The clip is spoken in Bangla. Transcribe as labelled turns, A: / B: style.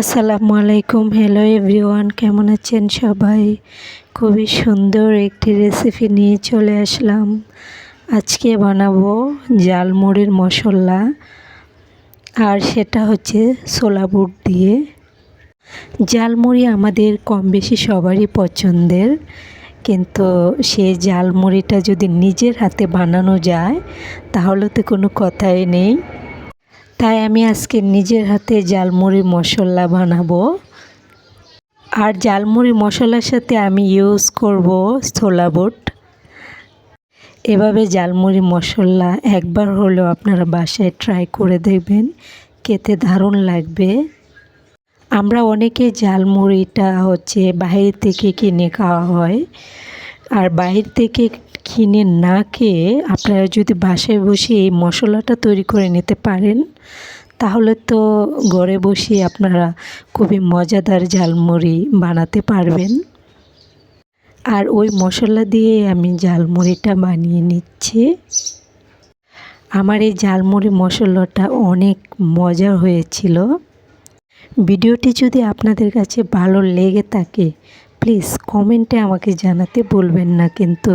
A: আসসালামু আলাইকুম। হ্যালো এভরিওয়ান কেমন আছেন সবাই? খুবই সুন্দর একটি রেসিপি নিয়ে চলে আসলাম। আজকে বানাবো জালমুড়ির মশলা, আর সেটা হচ্ছে ছোলা বুট দিয়ে। জালমুড়ি আমাদের কম বেশি সবারই পছন্দের, কিন্তু সে জালমুড়িটা যদি নিজের হাতে বানানো যায়, তাহলে তো কোনো কথাই নেই। তাই আমি আজকে নিজের হাতে জালমুড়ি মশলা বানাবো। আর জালমুড়ি মশলার সাথে আমি ইউজ করব ছোলা বুট। এভাবে জালমুড়ি মশলা একবার হলেও আপনারা বাসায় ট্রাই করে দেখবেন, খেতে দারুণ লাগবে। আমরা অনেকে জালমুড়িটা হচ্ছে বাইরে থেকে কিনে খাওয়া হয়। আর বাইরে থেকে কিনে না খেয়ে আপনারা যদি বাসায় বসে এই মশলাটা তৈরি করে নিতে পারেন, তাহলে তো ঘরে বসে আপনারা খুবই মজাদার ঝালমুড়ি বানাতে পারবেন। আর ওই মশলা দিয়ে আমি ঝালমুড়িটা বানিয়ে নিচ্ছি। আমার এই ঝালমুড়ি মশলাটা অনেক মজা হয়েছিল। ভিডিওটি যদি আপনাদের কাছে ভালো লেগে থাকে, প্লিজ কমেন্টে আমাকে জানাতে বলবেন না কিন্তু।